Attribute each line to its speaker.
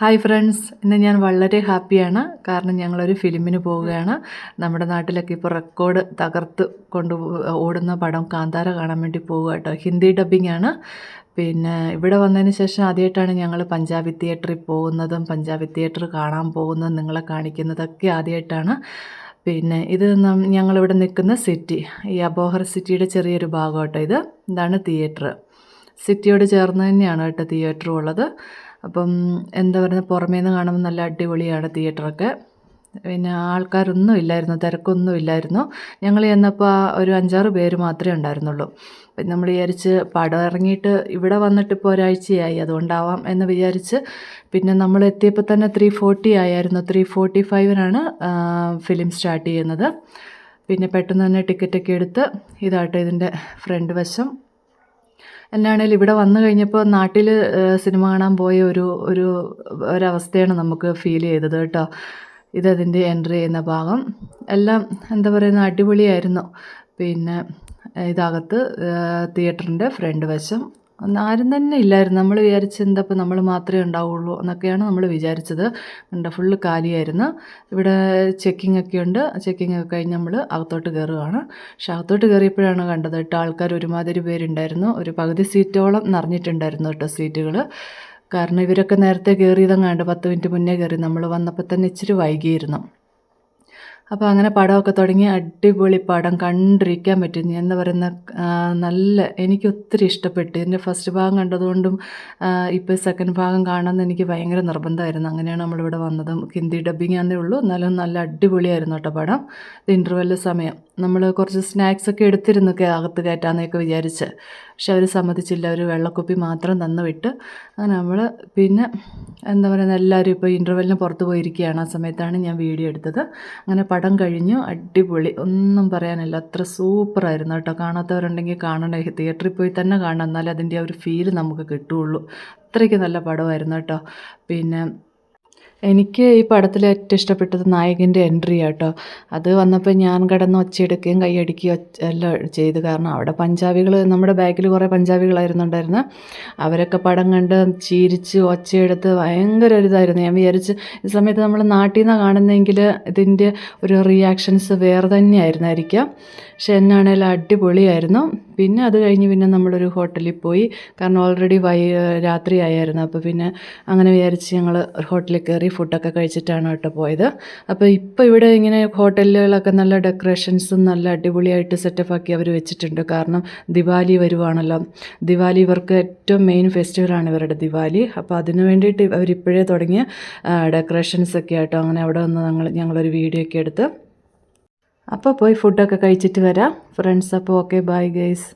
Speaker 1: Hi friends ഇന്ന് ഞാൻ വളരെ ഹാപ്പിയാണ്. കാരണം ഞങ്ങളൊരു ഫിലിമിന് പോവുകയാണ്. നമ്മുടെ നാട്ടിലൊക്കെ ഇപ്പോൾ റെക്കോർഡ് തകർത്ത് കൊണ്ട് ഓടുന്ന പടം കാന്താര കാണാൻ വേണ്ടി പോവുക കേട്ടോ. ഹിന്ദി ഡബ്ബിംഗ് ആണ്. പിന്നെ ഇവിടെ വന്നതിന് ശേഷം ആദ്യമായിട്ടാണ് ഞങ്ങൾ പഞ്ചാബി തിയേറ്ററിൽ പോകുന്നതും പഞ്ചാബി തിയേറ്റർ കാണാൻ പോകുന്നതും നിങ്ങളെ കാണിക്കുന്നതൊക്കെ ആദ്യമായിട്ടാണ്. പിന്നെ ഇത് ഞങ്ങളിവിടെ നിൽക്കുന്ന സിറ്റി ഈ അബോഹർ സിറ്റിയുടെ ചെറിയൊരു ഭാഗം കേട്ടോ ഇത്. ഇതാണ് തിയേറ്റർ. സിറ്റിയോട് ചേർന്ന് തന്നെയാണ് കേട്ടോ തിയേറ്ററും ഉള്ളത്. അപ്പം എന്താ പറയുക പുറമേ നിന്ന് കാണുമ്പോൾ നല്ല അടിപൊളിയാണ് തിയേറ്ററൊക്കെ. പിന്നെ ആൾക്കാരൊന്നും ഇല്ലായിരുന്നു തിരക്കൊന്നും ഇല്ലായിരുന്നു. ഞങ്ങൾ ചെന്നപ്പോൾ ഒരു അഞ്ചാറ് പേര് മാത്രമേ ഉണ്ടായിരുന്നുള്ളൂ. പിന്നെ നമ്മൾ വിചാരിച്ച് പടം ഇറങ്ങിയിട്ട് ഇവിടെ വന്നിട്ട് ഇപ്പോൾ ഒരാഴ്ചയായി അതുകൊണ്ടാവാം എന്ന് വിചാരിച്ച് പിന്നെ നമ്മൾ എത്തിയപ്പോൾ തന്നെ ത്രീ ഫോർട്ടി ആയിരുന്നു ത്രീ ഫോർട്ടി ഫൈവിനാണ് ഫിലിം സ്റ്റാർട്ട് ചെയ്യുന്നത്. പിന്നെ പെട്ടെന്ന് തന്നെ ടിക്കറ്റൊക്കെ എടുത്ത് ഇതാട്ടെ ഇതിന്റെ ഫ്രണ്ട് വശം. എന്നാണേലും ഇവിടെ വന്നു കഴിഞ്ഞപ്പോൾ നാട്ടിൽ സിനിമ കാണാൻ പോയ ഒരു ഒരു ഒരവസ്ഥയാണ് നമുക്ക് ഫീൽ ചെയ്തത് കേട്ടോ. ഇതതിന്റെ എൻട്രി ചെയ്യുന്ന ഭാഗം. എല്ലാം എന്താ പറയുന്ന അടിപൊളിയായിരുന്നു. പിന്നെ ഇതകത്ത് തിയേറ്ററിന്റെ ഫ്രണ്ട് വശം അന്ന് ആരും തന്നെ ഇല്ലായിരുന്നു. നമ്മൾ വിചാരിച്ച് എന്താ ഇപ്പം നമ്മൾ മാത്രമേ ഉണ്ടാവുള്ളൂ എന്നൊക്കെയാണ് നമ്മൾ വിചാരിച്ചത്. ഉണ്ട് ഫുള്ള് കാലിയായിരുന്നു. ഇവിടെ ചെക്കിംഗ് ഒക്കെ ഉണ്ട്. ചെക്കിംഗ് ഒക്കെ കഴിഞ്ഞ് നമ്മൾ അകത്തോട്ട് കയറുകയാണ് പക്ഷെ അകത്തോട്ട് കയറിയപ്പോഴാണ് കണ്ടത് കേട്ടോ ആൾക്കാർ ഒരുമാതിരി പേരുണ്ടായിരുന്നു. ഒരു പകുതി സീറ്റോളം നിറഞ്ഞിട്ടുണ്ടായിരുന്നു കേട്ടോ സീറ്റുകൾ കാരണം ഇവരൊക്കെ നേരത്തെ കയറിയതങ്ങാണ്ട് പത്ത് മിനിറ്റ് മുന്നേ കയറി. നമ്മൾ വന്നപ്പോൾ തന്നെ ഇച്ചിരി വൈകിയിരുന്നു. അപ്പോൾ അങ്ങനെ പടമൊക്കെ തുടങ്ങി അടിപൊളി പടം കണ്ടിരിക്കാൻ പറ്റുന്നു. എന്ന് പറയുന്ന നല്ല എനിക്ക് ഒത്തിരി ഇഷ്ടപ്പെട്ടു. എന്റെ ഫസ്റ്റ് ഭാഗം കണ്ടതുകൊണ്ടും ഇപ്പോൾ സെക്കൻഡ് ഭാഗം കാണാമെന്ന് എനിക്ക് ഭയങ്കര നിർബന്ധമായിരുന്നു. അങ്ങനെയാണ് നമ്മളിവിടെ വന്നതും. ഹിന്ദി ഡബ്ബിങ് ആണെന്നേ ഉള്ളൂ. എന്നാലും നല്ല അടിപൊളിയായിരുന്നു കേട്ടോ പടം. ഇന്റർവെല്ല് സമയം. നമ്മൾ കുറച്ച് സ്നാക്സ് ഒക്കെ എടുത്തിരുന്നു അകത്ത് കയറ്റാമെന്നൊക്കെ വിചാരിച്ച്. പക്ഷെ അവർ സമ്മതിച്ചില്ല. ഒരു വെള്ളക്കുപ്പി മാത്രം തന്നു വിട്ട്. അങ്ങനെ നമ്മൾ പിന്നെ എന്താ പറയുക എല്ലാവരും ഇപ്പോൾ ഇന്റർവെല്ലിന് പുറത്ത് പോയിരിക്കുകയാണ്. ആ സമയത്താണ് ഞാൻ വീഡിയോ എടുത്തത്. അങ്ങനെ പടം കഴിഞ്ഞു അടിപൊളി. ഒന്നും പറയാനില്ല. അത്ര സൂപ്പറായിരുന്നു കേട്ടോ. കാണാത്തവരുണ്ടെങ്കിൽ കാണണേ. തിയേറ്ററിൽ പോയി തന്നെ കാണണം. എന്നാലേ അതിന്റെ ആ ഒരു ഫീൽ നമുക്ക് കിട്ടുകയുള്ളൂ. അത്രയ്ക്ക് നല്ല പടമായിരുന്നു കേട്ടോ. പിന്നെ എനിക്ക് ഈ പടത്തിൽ ഏറ്റവും ഇഷ്ടപ്പെട്ടത് നായകന്റെ എൻട്രി ആട്ടോ. അത് വന്നപ്പോൾ ഞാൻ കിടന്ന് ഒച്ചയെടുക്കുകയും കൈയടിക്കുകയും എല്ലാം ചെയ്തു. കാരണം അവിടെ പഞ്ചാബികൾ നമ്മുടെ ബാഗിൽ കുറേ പഞ്ചാബികളായിരുന്നുണ്ടായിരുന്നു. അവരൊക്കെ പടം കണ്ട് ചിരിച്ച് ഒച്ചയെടുത്ത് ഭയങ്കര ഒരു ഇതായിരുന്നു. ഞാൻ വിചാരിച്ച് ഈ സമയത്ത് നമ്മൾ നാട്ടിൽ നിന്നാണ് കാണുന്നതെങ്കിൽ ഇതിന്റെ ഒരു റിയാക്ഷൻസ് വേറെ തന്നെയായിരുന്നായിരിക്കാം. പക്ഷെ എന്നാണേലും അടിപൊളിയായിരുന്നു. പിന്നെ അത് കഴിഞ്ഞ് പിന്നെ നമ്മളൊരു ഹോട്ടലിൽ പോയി. കാരണം ഓൾറെഡി വൈ രാത്രി ആയിരുന്നു അപ്പോൾ പിന്നെ അങ്ങനെ വിചാരിച്ച് ഞങ്ങൾ ഒരു ഹോട്ടലിൽ കയറി ഫുഡൊക്കെ കഴിച്ചിട്ടാണ് കേട്ടോ പോയത്. അപ്പോൾ ഇപ്പോൾ ഇവിടെ ഇങ്ങനെ ഹോട്ടലുകളൊക്കെ നല്ല ഡെക്കറേഷൻസും നല്ല അടിപൊളിയായിട്ട് സെറ്റപ്പ് ആക്കി അവർ വെച്ചിട്ടുണ്ട്. കാരണം ദിവാലി വരുവാണല്ലോ. ദിവാലി ഇവർക്ക് ഏറ്റവും മെയിൻ ഫെസ്റ്റിവലാണ് ഇവരുടെ ദിവാലി. അപ്പോൾ അതിന് വേണ്ടിയിട്ട് അവരിപ്പോഴേ തുടങ്ങിയ ഡെക്കറേഷൻസ് ഒക്കെ ആയിട്ടോ അങ്ങനെ അവിടെ വന്ന് ഞങ്ങൾ ഞങ്ങളൊരു വീഡിയോ ഒക്കെ എടുത്ത്. അപ്പോൾ പോയി ഫുഡൊക്കെ കഴിച്ചിട്ട് വരാം. ഫ്രണ്ട്സ് അപ്പോൾ ഓക്കെ ബൈ ഗൈസ്